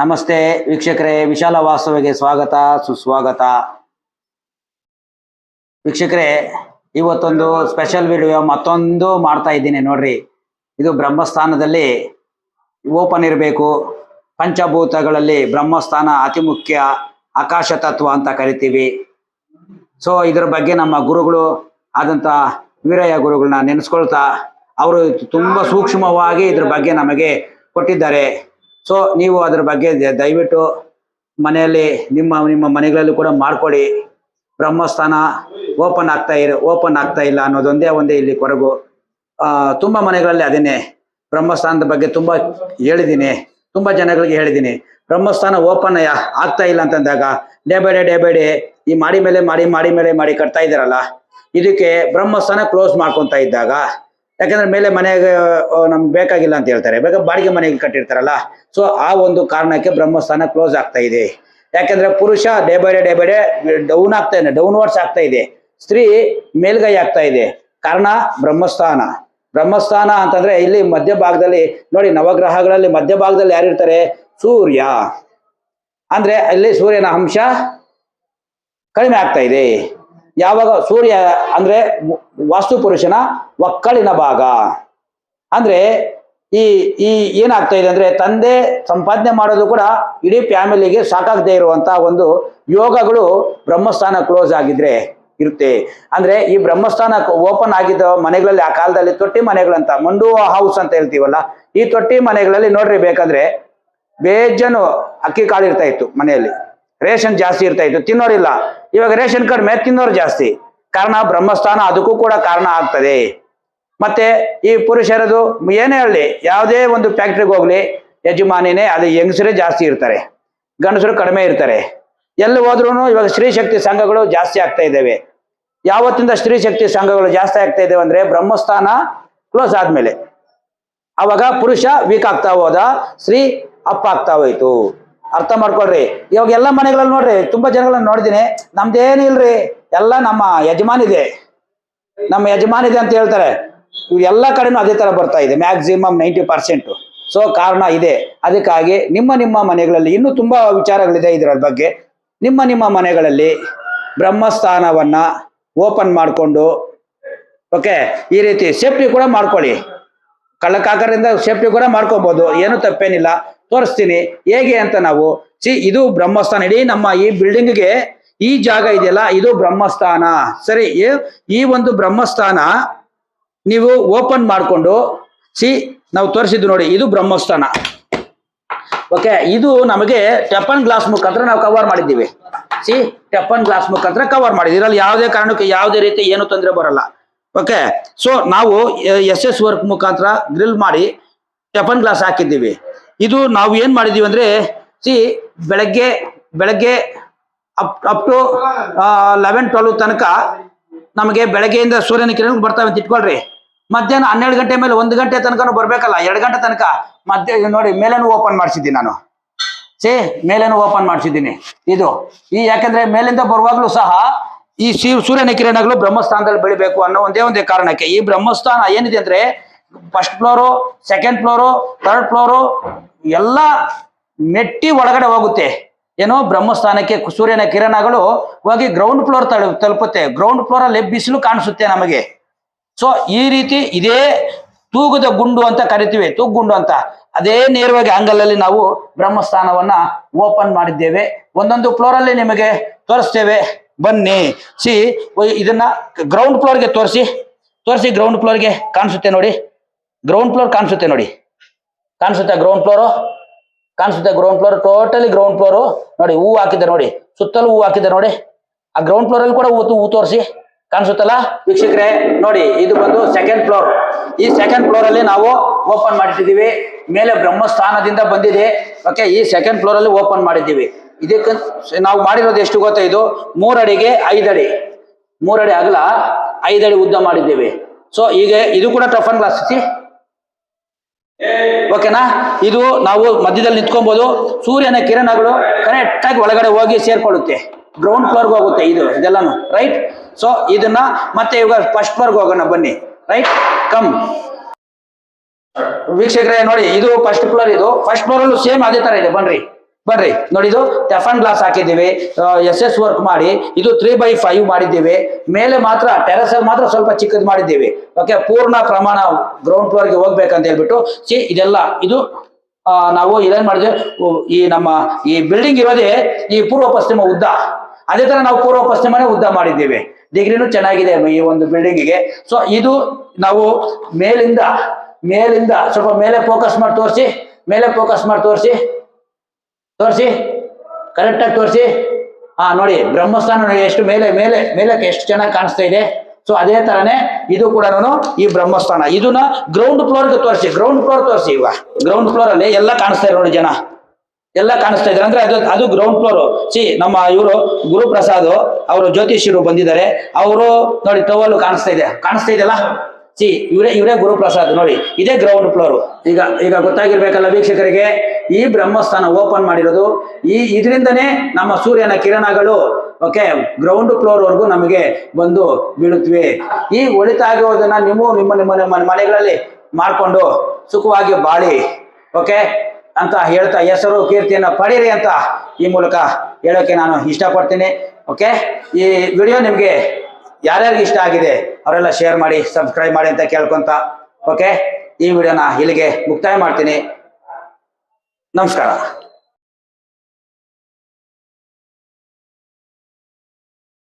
ನಮಸ್ತೆ ವೀಕ್ಷಕರೇ, ವಿಶಾಲ ವಾಸ್ತವಿಗೆ ಸ್ವಾಗತ, ಸುಸ್ವಾಗತ. ವೀಕ್ಷಕರೇ, ಇವತ್ತೊಂದು ಸ್ಪೆಷಲ್ ವಿಡಿಯೋ ಮತ್ತೊಂದು ಮಾಡ್ತಾ ಇದ್ದೀನಿ ನೋಡ್ರಿ. ಇದು ಬ್ರಹ್ಮಸ್ಥಾನದಲ್ಲಿ ಓಪನ್ ಇರಬೇಕು. ಪಂಚಭೂತಗಳಲ್ಲಿ ಬ್ರಹ್ಮಸ್ಥಾನ ಅತಿ ಮುಖ್ಯ ಆಕಾಶ ತತ್ವ ಅಂತ ಕರಿತೀವಿ. ಸೊ ಇದ್ರ ಬಗ್ಗೆ ನಮ್ಮ ಗುರುಗಳು ಆದಂತ ವೀರಯ್ಯ ಗುರುಗಳನ್ನ ನೆನೆಸ್ಕೊಳ್ತಾ, ಅವರು ತುಂಬಾ ಸೂಕ್ಷ್ಮವಾಗಿ ಇದ್ರ ಬಗ್ಗೆ ನಮಗೆ ಕೊಟ್ಟಿದ್ದಾರೆ. ಸೊ ನೀವು ಅದ್ರ ಬಗ್ಗೆ ದಯವಿಟ್ಟು ಮನೆಯಲ್ಲಿ ನಿಮ್ಮ ನಿಮ್ಮ ಮನೆಗಳಲ್ಲೂ ಕೂಡ ಮಾಡ್ಕೊಡಿ. ಬ್ರಹ್ಮಸ್ಥಾನ ಓಪನ್ ಆಗ್ತಾ ಇರ, ಓಪನ್ ಆಗ್ತಾ ಇಲ್ಲ ಅನ್ನೋದೊಂದೇ ಒಂದೇ ಇಲ್ಲಿ ಕೊರಗು. ತುಂಬಾ ಮನೆಗಳಲ್ಲಿ ಅದೇನೆ ಬ್ರಹ್ಮಸ್ಥಾನದ ಬಗ್ಗೆ ತುಂಬಾ ಹೇಳಿದ್ದೀನಿ. ತುಂಬಾ ಜನಗಳಿಗೆ ಹೇಳಿದ್ದೀನಿ. ಬ್ರಹ್ಮಸ್ಥಾನ ಓಪನ್ ಆಗ್ತಾ ಇಲ್ಲ ಅಂತಂದಾಗ ಡೇ ಬೈ ಡೇ ಡೇ ಈ ಮಾಡಿ ಮೇಲೆ ಮಾಡಿ ಮಾಡಿ ಮೇಲೆ ಮಾಡಿ ಕಟ್ತಾ ಇದ್ದಾರಲ್ಲ. ಇದಕ್ಕೆ ಬ್ರಹ್ಮಸ್ಥಾನ ಕ್ಲೋಸ್ ಮಾಡ್ಕೊಂತ ಇದ್ದಾಗ ಯಾಕಂದ್ರೆ ಮೇಲೆ ಮನೆಗೆ ನಮ್ಗೆ ಬೇಕಾಗಿಲ್ಲ ಅಂತ ಹೇಳ್ತಾರೆ. ಬೇಗ ಬಾಡಿಗೆ ಮನೆಗೆ ಕಟ್ಟಿರ್ತಾರಲ್ಲ. ಸೊ ಆ ಒಂದು ಕಾರಣಕ್ಕೆ ಬ್ರಹ್ಮಸ್ಥಾನ ಕ್ಲೋಸ್ ಆಗ್ತಾ ಇದೆ. ಯಾಕಂದ್ರೆ ಪುರುಷ day by day day by down ಆಗ್ತಾ ಇದೆ ಡೌನ್ವರ್ಡ್ಸ್ ಆಗ್ತಾ ಇದೆ. ಸ್ತ್ರೀ ಮೇಲ್ಗೈ ಆಗ್ತಾ ಇದೆ. ಕಾರಣ ಬ್ರಹ್ಮಸ್ಥಾನ. ಬ್ರಹ್ಮಸ್ಥಾನ ಅಂತಂದ್ರೆ ಇಲ್ಲಿ ಮಧ್ಯಭಾಗದಲ್ಲಿ, ನೋಡಿ ನವಗ್ರಹಗಳಲ್ಲಿ ಮಧ್ಯಭಾಗದಲ್ಲಿ ಯಾರಿರ್ತಾರೆ? ಸೂರ್ಯ. ಅಂದ್ರೆ ಅಲ್ಲಿ ಸೂರ್ಯನ ಅಂಶ ಕಡಿಮೆ ಆಗ್ತಾ ಇದೆ. ಯಾವಾಗ ಸೂರ್ಯ ಅಂದ್ರೆ ವಾಸ್ತು ಪುರುಷನ ಒಕ್ಕಳಿನ ಭಾಗ. ಅಂದ್ರೆ ಈ ಈ ಏನಾಗ್ತಾ ಇದೆ ಅಂದ್ರೆ ತಂದೆ ಸಂಪಾದನೆ ಮಾಡೋದು ಕೂಡ ಇಡೀ ಫ್ಯಾಮಿಲಿಗೆ ಸಾಕಾಗದೇ ಇರುವಂತಹ ಒಂದು ಯೋಗಗಳು ಬ್ರಹ್ಮಸ್ಥಾನ ಕ್ಲೋಸ್ ಆಗಿದ್ರೆ ಇರುತ್ತೆ. ಅಂದ್ರೆ ಈ ಬ್ರಹ್ಮಸ್ಥಾನ ಓಪನ್ ಆಗಿದ್ದ ಮನೆಗಳಲ್ಲಿ ಆ ಕಾಲದಲ್ಲಿ ತೊಟ್ಟಿ ಮನೆಗಳಂತ ಮಂಡುವ ಹೌಸ್ ಅಂತ ಹೇಳ್ತೀವಲ್ಲ, ಈ ತೊಟ್ಟಿ ಮನೆಗಳಲ್ಲಿ ನೋಡ್ರಿ ಬೇಕಂದ್ರೆ ಬೇಜನು ಅಕ್ಕಿ ಕಾಳು ಇರ್ತಾ ಇತ್ತು ಮನೆಯಲ್ಲಿ. ರೇಷನ್ ಜಾಸ್ತಿ ಇರ್ತಾ ಇತ್ತು, ತಿನ್ನೋರಿಲ್ಲ. ಇವಾಗ ರೇಷನ್ ಕಡಿಮೆ ತಿನ್ನೋರು ಜಾಸ್ತಿ. ಕಾರಣ ಬ್ರಹ್ಮಸ್ಥಾನ, ಅದಕ್ಕೂ ಕೂಡ ಕಾರಣ ಆಗ್ತದೆ. ಮತ್ತೆ ಈ ಪುರುಷರದು ಏನೇ ಹೇಳಲಿ ಯಾವುದೇ ಒಂದು ಫ್ಯಾಕ್ಟ್ರಿಗೆ ಹೋಗ್ಲಿ, ಯಜಮಾನಿನೇ ಅದು ಹೆಂಗಸರೇ ಜಾಸ್ತಿ ಇರ್ತಾರೆ. ಗಂಡಸರು ಕಡಿಮೆ ಇರ್ತಾರೆ. ಎಲ್ಲಿ ಹೋದ್ರೂ ಇವಾಗ ಸ್ತ್ರೀ ಶಕ್ತಿ ಸಂಘಗಳು ಜಾಸ್ತಿ ಆಗ್ತಾ ಇದ್ದಾವೆ. ಯಾವತ್ತಿಂದ ಸ್ತ್ರೀ ಶಕ್ತಿ ಸಂಘಗಳು ಜಾಸ್ತಿ ಆಗ್ತಾ ಇದ್ದಾವೆ ಅಂದ್ರೆ ಬ್ರಹ್ಮಸ್ಥಾನ ಕ್ಲೋಸ್ ಆದ್ಮೇಲೆ. ಅವಾಗ ಪುರುಷ ವೀಕ್ ಆಗ್ತಾ ಹೋದ, ಸ್ತ್ರೀ ಅಪ್ ಆಗ್ತಾ ಹೋಯ್ತು. ಅರ್ಥ ಮಾಡ್ಕೊಳ್ರಿ. ಇವಾಗ ಎಲ್ಲ ಮನೆಗಳಲ್ಲಿ ನೋಡ್ರಿ, ತುಂಬಾ ಜನಗಳನ್ನ ನೋಡಿದೀನಿ ನಮ್ದೇನಿಲ್ರಿ ಎಲ್ಲ ನಮ್ಮ ಯಜಮಾನಿದೆ. ನಮ್ಮ ಯಜಮಾನಿದೆ ಅಂತ ಹೇಳ್ತಾರೆ. ಎಲ್ಲ ಕಡೆನೂ ಅದೇ ತರ ಬರ್ತಾ ಇದೆ ಮ್ಯಾಕ್ಸಿಮಮ್ ನೈಂಟಿ ಪರ್ಸೆಂಟ್ ಸೊ ಕಾರಣ ಇದೆ. ಅದಕ್ಕಾಗಿ ನಿಮ್ಮ ನಿಮ್ಮ ಮನೆಗಳಲ್ಲಿ, ಇನ್ನೂ ತುಂಬಾ ವಿಚಾರಗಳಿದೆ ಇದರ ಬಗ್ಗೆ. ನಿಮ್ಮ ನಿಮ್ಮ ಮನೆಗಳಲ್ಲಿ ಬ್ರಹ್ಮಸ್ಥಾನವನ್ನ ಓಪನ್ ಮಾಡಿಕೊಂಡು ಓಕೆ ಈ ರೀತಿ ಸೇಫ್ಟಿ ಕೂಡ ಮಾಡ್ಕೊಳ್ಳಿ. ಕಳ್ಳಕಾಕರಿಂದ ಸೇಫ್ಟಿ ಕೂಡ ಮಾಡ್ಕೊಬೋದು, ಏನು ತಪ್ಪೇನಿಲ್ಲ. ತೋರಿಸ್ತೀನಿ. ಹೇಗೆ ಅಂತ ನಾವು ಸಿ ಇದು ಬ್ರಹ್ಮಸ್ಥಾನ. ಇಡೀ ನಮ್ಮ ಈ ಬಿಲ್ಡಿಂಗ್ಗೆ ಈ ಜಾಗ ಇದೆಯಲ್ಲ, ಇದು ಬ್ರಹ್ಮಸ್ಥಾನ. ಸರಿ, ಈ- ಒಂದು ಬ್ರಹ್ಮಸ್ಥಾನ ನೀವು ಓಪನ್ ಮಾಡಿಕೊಂಡು ಸಿ ನಾವು ತೋರಿಸಿದ್ದು ನೋಡಿ, ಇದು ಬ್ರಹ್ಮಸ್ಥಾನ. ಓಕೆ, ಇದು ನಮಗೆ ಟೆಪನ್ ಗ್ಲಾಸ್ ಮುಖಾಂತರ ನಾವು ಕವರ್ ಮಾಡಿದ್ದೀವಿ. ಸಿ ಟೆಪನ್ ಗ್ಲಾಸ್ ಮುಖಾಂತರ ಕವರ್ ಮಾಡಿದ್ದೀವಿ. ಇದರಲ್ಲಿ ಯಾವುದೇ ಕಾರಣಕ್ಕೆ ಯಾವುದೇ ರೀತಿ ಏನು ತೊಂದರೆ ಬರಲ್ಲ. ಓಕೆ, ಸೊ ನಾವು ಎಸ್ ಎಸ್ ವರ್ಕ್ ಮುಖಾಂತರ ಗ್ರಿಲ್ ಮಾಡಿ ಟೆಪನ್ ಗ್ಲಾಸ್ ಹಾಕಿದ್ದೀವಿ. ಇದು ನಾವು ಏನ್ ಮಾಡಿದೀವಿ ಅಂದ್ರೆ ಸಿ ಬೆಳಗ್ಗೆ ಬೆಳಗ್ಗೆ up up to eleven twelve ತನಕ ನಮಗೆ ಬೆಳಗ್ಗೆಯಿಂದ ಸೂರ್ಯನ ಕಿರಣ ಬರ್ತಾವೆ ಅಂತ ಇಟ್ಕೊಳ್ರಿ. ಮಧ್ಯಾಹ್ನ ಹನ್ನೆರಡು ಗಂಟೆ ಮೇಲೆ ಒಂದು ಗಂಟೆ ತನಕನು ಬರ್ಬೇಕಲ್ಲ, ಎರಡು ಗಂಟೆ ತನಕ ಮಧ್ಯ, ನೋಡಿ ಮೇಲೇನು ಓಪನ್ ಮಾಡಿಸಿದ್ದೀನಿ ನಾನು. ಸಿ ಮೇಲೇನು ಓಪನ್ ಮಾಡಿಸಿದ್ದೀನಿ. ಇದು, ಈ ಯಾಕಂದ್ರೆ ಮೇಲಿಂದ ಬರುವಾಗಲೂ ಸಹ ಈ ಸೂರ್ಯನ ಕಿರಣಗಳು ಬ್ರಹ್ಮಸ್ಥಾನದಲ್ಲಿ ಬೆಳಿಬೇಕು ಅನ್ನೋ ಒಂದೇ ಒಂದೇ ಕಾರಣಕ್ಕೆ. ಈ ಬ್ರಹ್ಮಸ್ಥಾನ ಏನಿದೆ ಅಂದ್ರೆ first floor second floor third floor ಎಲ್ಲ ಮೆಟ್ಟಿ ಒಳಗಡೆ ಹೋಗುತ್ತೆ. ಏನೋ ಬ್ರಹ್ಮಸ್ಥಾನಕ್ಕೆ ಸೂರ್ಯನ ಕಿರಣಗಳು ಹೋಗಿ ಗ್ರೌಂಡ್ ಫ್ಲೋರ್ ತಲುಪುತ್ತೆ. ಗ್ರೌಂಡ್ ಫ್ಲೋರ್ ಅಲ್ಲಿ ಬಿಸಿಲು ಕಾಣಿಸುತ್ತೆ ನಮಗೆ. ಸೊ ಈ ರೀತಿ ಇದೇ ತೂಗದ ಗುಂಡು ಅಂತ ಕರಿತೀವಿ. ತೂಗುಂಡು ಅಂತ. ಅದೇ ನೇರವಾಗಿ ಆಂಗಲ್ ಅಲ್ಲಿ ನಾವು ಬ್ರಹ್ಮಸ್ಥಾನವನ್ನ ಓಪನ್ ಮಾಡಿದ್ದೇವೆ. ಒಂದೊಂದು ಫ್ಲೋರ್ ಅಲ್ಲಿ ನಿಮಗೆ ತೋರಿಸ್ತೇವೆ. ಬನ್ನಿ. ಸಿ, ಇದನ್ನ ಗ್ರೌಂಡ್ ಫ್ಲೋರ್ಗೆ ತೋರಿಸಿ. ತೋರಿಸಿ ಗ್ರೌಂಡ್ ಫ್ಲೋರ್ಗೆ ಕಾಣಿಸುತ್ತೆ ನೋಡಿ. ಗ್ರೌಂಡ್ ಫ್ಲೋರ್ ಕಾಣಿಸುತ್ತೆ ನೋಡಿ. ಕಾಣಿಸುತ್ತೆ ಗ್ರೌಂಡ್ ಫ್ಲೋರು ಕಾಣಿಸುತ್ತೆ ground floor totally ground floor ನೋಡಿ, ಹೂವು ಹಾಕಿದೆ ನೋಡಿ. ಸುತ್ತಲೂ ಹೂವು ಹಾಕಿದೆ ನೋಡಿ. ಆ ಗ್ರೌಂಡ್ ಫ್ಲೋರ್ ಅಲ್ಲಿ ಕೂಡ ಹೂವು ಹೂ ತೋರಿಸಿ. ಕಾಣಿಸುತ್ತಲ್ಲ? ವೀಕ್ಷಕರೇ, ನೋಡಿ, ಇದು ಬಂದು ಸೆಕೆಂಡ್ ಫ್ಲೋರ್ ಈ ಸೆಕೆಂಡ್ ಫ್ಲೋರ್ ಅಲ್ಲಿ ನಾವು ಓಪನ್ ಮಾಡಿಟ್ಟಿದ್ದೀವಿ. ಮೇಲೆ ಬ್ರಹ್ಮಸ್ಥಾನದಿಂದ ಬಂದಿದೆ. ಓಕೆ ಈ ಸೆಕೆಂಡ್ ಫ್ಲೋರ್ ಅಲ್ಲಿ ಓಪನ್ ಮಾಡಿದ್ದೀವಿ. ಇದಕ್ಕೆ ನಾವು ಮಾಡಿರೋದು ಎಷ್ಟು ಗೊತ್ತಾ ಇದು? ಮೂರಡಿಗೆ ಐದಡಿ ಮೂರಡಿ ಅಗಲ ಐದಡಿ ಉದ್ದ ಮಾಡಿದ್ದೀವಿ. ಸೊ ಈಗ ಇದು ಕೂಡ ಟಫನ್ ಗ್ಲಾಸ್ ಓಕೆನಾ? ಇದು ನಾವು ಮಧ್ಯದಲ್ಲಿ ನಿಂತ್ಕೊಬಹುದು ಸೂರ್ಯನ ಕಿರಣಗಳು ಕರೆಕ್ಟ್ ಆಗಿ ಒಳಗಡೆ ಹೋಗಿ ಸೇರ್ಕೊಳ್ಳುತ್ತೆ. ಗ್ರೌಂಡ್ ಫ್ಲೋರ್ಗೆ ಹೋಗುತ್ತೆ ಇದು, ಇದೆಲ್ಲಾನು ರೈಟ್ ಸೊ ಇದನ್ನ ಮತ್ತೆ ಇವಾಗ ಫಸ್ಟ್ ಫ್ಲೋರ್ಗೆ ಹೋಗೋಣ, ಬನ್ನಿ ರೈಟ್ ಕಮ್ ವೀಕ್ಷಕರೇ, ನೋಡಿ, ಇದು ಫಸ್ಟ್ ಫ್ಲೋರ್ ಇದು. ಫಸ್ಟ್ ಫ್ಲೋರ್ ಅಲ್ಲೂ ಸೇಮ್ ಅದೇ ತರ ಇದೆ, ಬನ್ರಿ. ಬರ್ರಿ. ನೋಡಿ ಇದು ಟೆಫನ್ ಗ್ಲಾಸ್ ಹಾಕಿದ್ದೀವಿ. ಎಸ್ ಎಸ್ ವರ್ಕ್ ಮಾಡಿ ಇದು ತ್ರೀ ಬೈ ಫೈವ್ ಮಾಡಿದ್ದೀವಿ. ಮೇಲೆ ಮಾತ್ರ ಟೆರಸ್ ಮಾತ್ರ ಸ್ವಲ್ಪ ಚಿಕ್ಕದ್ ಮಾಡಿದ್ದೀವಿ. ಓಕೆ ಪೂರ್ಣ ಪ್ರಮಾಣ ಗ್ರೌಂಡ್ ಫ್ಲೋರ್ಗೆ ಹೋಗ್ಬೇಕಂತ ಹೇಳ್ಬಿಟ್ಟು ಸಿ ಇದೆಲ್ಲ, ಇದು ನಾವು ಇದೇನ್ ಮಾಡಿದ್ವಿ ಈ ನಮ್ಮ, ಈ ಬಿಲ್ಡಿಂಗ್ ಇರೋದೇ ಈ ಪೂರ್ವ ಪಶ್ಚಿಮ ಉದ್ದ. ಅದೇ ತರ ನಾವು ಪೂರ್ವ ಪಶ್ಚಿಮನೇ ಉದ್ದ ಮಾಡಿದ್ದೀವಿ. ಡಿಗ್ರಿನೂ ಚೆನ್ನಾಗಿದೆ ಈ ಒಂದು ಬಿಲ್ಡಿಂಗಿಗೆ ಸೊ ಇದು ನಾವು ಮೇಲಿಂದ ಮೇಲಿಂದ, ಸ್ವಲ್ಪ ಮೇಲೆ ಫೋಕಸ್ ಮಾಡಿ ತೋರಿಸಿ, ಮೇಲೆ ಫೋಕಸ್ ಮಾಡಿ ತೋರಿಸಿ. ತೋರಿಸಿ ಕರೆಕ್ಟಾಗಿ ತೋರಿಸಿ. ಹಾ ನೋಡಿ, ಬ್ರಹ್ಮಸ್ಥಾನ ನೋಡಿ, ಎಷ್ಟು ಮೇಲೆ ಮೇಲೆ, ಮೇಲಕ್ಕೆ ಎಷ್ಟು ಚೆನ್ನಾಗಿ ಕಾಣಿಸ್ತಾ ಇದೆ. ಸೊ ಅದೇ ತರನೇ ಇದು ಕೂಡ ಈ ಬ್ರಹ್ಮಸ್ಥಾನ. ಇದನ್ನ ಗ್ರೌಂಡ್ ಫ್ಲೋರ್ಗೆ ತೋರಿಸಿ ಗ್ರೌಂಡ್ ಫ್ಲೋರ್ ತೋರಿಸಿ ಇವಾಗ ಗ್ರೌಂಡ್ ಫ್ಲೋರ್ ಅಲ್ಲಿ ಎಲ್ಲ ಕಾಣಿಸ್ತಾ ಇದೆ ನೋಡಿ ಜನ. ಎಲ್ಲ ಕಾಣಿಸ್ತಾ ಇದ್ದಾರೆ ಅಂದ್ರೆ ಅದು ಅದು ಗ್ರೌಂಡ್ ಫ್ಲೋರ್ ಸಿ, ನಮ್ಮ ಇವರು ಗುರುಪ್ರಸಾದ್ ಅವರು ಜ್ಯೋತಿಷಿರು ಬಂದಿದ್ದಾರೆ. ಅವರು ನೋಡಿ ಟವಲ್ ಕಾಣಿಸ್ತಾ ಇದೆ. ಕಾಣಿಸ್ತಾ ಇದೆಯಲ್ಲ? ಸಿ, ಇವರೇ ಇವರೇ ಗುರುಪ್ರಸಾದ್ ನೋಡಿ. ಇದೇ ಗ್ರೌಂಡ್ ಫ್ಲೋರ್ ಈಗ ಈಗ ಗೊತ್ತಾಗಿರ್ಬೇಕಲ್ಲ ವೀಕ್ಷಕರಿಗೆ. ಈ ಬ್ರಹ್ಮಸ್ಥಾನ ಓಪನ್ ಮಾಡಿರೋದು, ಈ ಇದರಿಂದನೇ ನಮ್ಮ ಸೂರ್ಯನ ಕಿರಣಗಳು ಓಕೆ ಗ್ರೌಂಡ್ ಫ್ಲೋರ್ ವರೆಗೂ ನಮಗೆ ಬಂದು ಬೀಳುತ್ತವೆ ಈ ಒಳಿತಾಗಿರೋದನ್ನ ನೀವು ನಿಮ್ಮ ನಿಮ್ಮ ನಿಮ್ಮ ಮನೆಗಳಲ್ಲಿ ಮಾಡಿಕೊಂಡು ಸುಖವಾಗಿ ಬಾಳಿ ಓಕೆ ಅಂತ ಹೇಳ್ತಾ ಹೆಸರು, ಕೀರ್ತಿಯನ್ನು ಪಡೀರಿ ಅಂತ ಈ ಮೂಲಕ ಹೇಳೋಕೆ ನಾನು ಇಷ್ಟಪಡ್ತೀನಿ ಓಕೆ ಈ ವಿಡಿಯೋ ನಿಮಗೆ ಯಾರ್ಯಾರಿಗೆ ಇಷ್ಟ ಆಗಿದೆ, ಅವರೆಲ್ಲ ಶೇರ್ ಮಾಡಿ ಸಬ್ಸ್ಕ್ರೈಬ್ ಮಾಡಿ ಅಂತ ಕೇಳ್ಕೊಂತ ಓಕೆ ಈ ವಿಡಿಯೋನ ಇಲ್ಲಿಗೆ ಮುಕ್ತಾಯ ಮಾಡ್ತೀನಿ. ನಮಸ್ಕಾರ